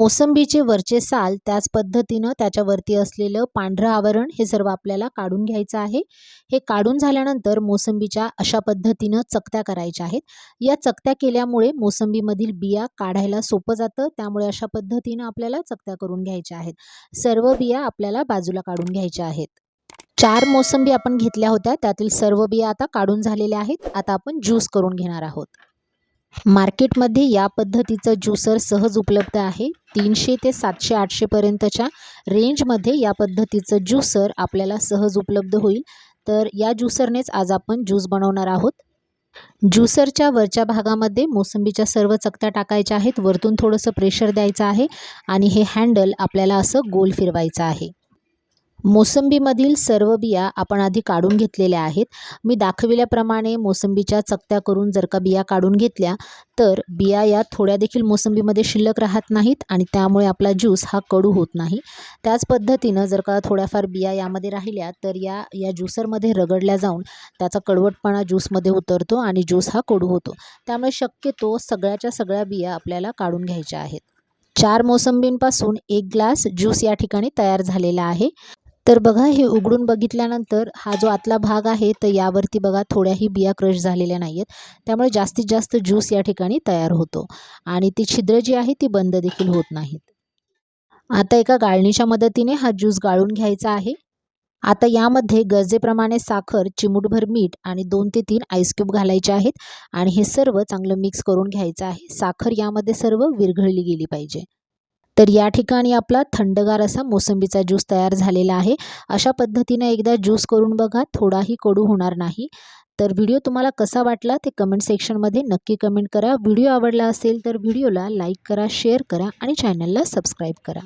मोसंबीचे वरचे साल त्याच पद्धतीनं त्याच्यावरती असलेलं पांढरं आवरण हे सर्व आपल्याला काढून घ्यायचं आहे. हे काढून झाल्यानंतर मोसंबीच्या अशा पद्धतीनं चकत्या करायच्या आहेत. या चकत्या केल्यामुळे मोसंबीमधील बिया काढायला सोपं जातं. त्यामुळे अशा पद्धतीनं आपल्याला चकत्या करून घ्यायच्या आहेत. सर्व बिया आपल्याला बाजूला काढून घ्यायच्या आहेत. चार मोसंबी आपण घेतल्या होत्या. त्यातील सर्व बिया आता काढून झालेल्या आहेत. आता आपण ज्यूस करून घेणार आहोत. मार्केटमध्ये या पद्धतीचं ज्युसर सहज उपलब्ध आहे. तीनशे ते सातशे आठशेपर्यंतच्या रेंजमध्ये या पद्धतीचं ज्युसर आपल्याला सहज उपलब्ध होईल. तर या ज्युसरनेच आज आपण ज्यूस बनवणार आहोत. ज्युसरच्या वरच्या भागामध्ये मोसंबीच्या सर्व चकत्या टाकायच्या आहेत. वरतून थोडंसं प्रेशर द्यायचं आहे आणि हे हँडल आपल्याला असं गोल फिरवायचं आहे. मोसंबीमधील सर्व बिया आपण आधी काढून घेतलेल्या आहेत. मी दाखविल्याप्रमाणे मोसंबीच्या चकत्या करून जर का बिया काढून घेतल्या तर बिया या थोड्या देखील मोसंबीमध्ये शिल्लक राहत नाहीत आणि त्यामुळे आपला ज्यूस हा कडू होत नाही. त्याच पद्धतीनं जर का थोड्याफार बिया यामध्ये राहिल्या तर या या ज्युसरमध्ये रगडल्या जाऊन त्याचा कडवटपणा ज्यूसमध्ये उतरतो आणि ज्यूस हा कडू होतो. त्यामुळे शक्यतो सगळ्याच्या सगळ्या बिया आपल्याला काढून घ्यायच्या आहेत. चार मोसंबींपासून एक ग्लास ज्यूस या ठिकाणी तयार झालेला आहे. तर बघा हे उघडून बघितल्यानंतर हा जो आतला भाग आहे तर यावरती बघा थोड्याही बिया क्रश झालेल्या नाही आहेत त्यामुळे जास्तीत जास्त ज्यूस या ठिकाणी तयार होतो. आणि ती छिद्र जी आहे ती बंद देखील होत नाहीत. आता एका गाळणीच्या मदतीने हा ज्यूस गाळून घ्यायचा आहे. आता यामध्ये गरजेप्रमाणे साखर चिमूटभर मीठ आणि दोन ते तीन आईस्क्यूब घालायचे आहेत. आणि हे सर्व चांगलं मिक्स करून घ्यायचं आहे. साखर यामध्ये सर्व विरघळली गेली पाहिजे. तर या ठिकाणी आपला थंडगार असा मोसंबीचा ज्यूस तयार झालेला आहे. अशा पद्धतीनं एकदा ज्यूस करून बघा थोडाही कडू होणार नाही. तर व्हिडिओ तुम्हाला कसा वाटला ते कमेंट सेक्शनमध्ये नक्की कमेंट करा. व्हिडिओ आवडला असेल तर व्हिडिओला लाईक करा शेअर करा आणि चॅनलला सबस्क्राईब करा.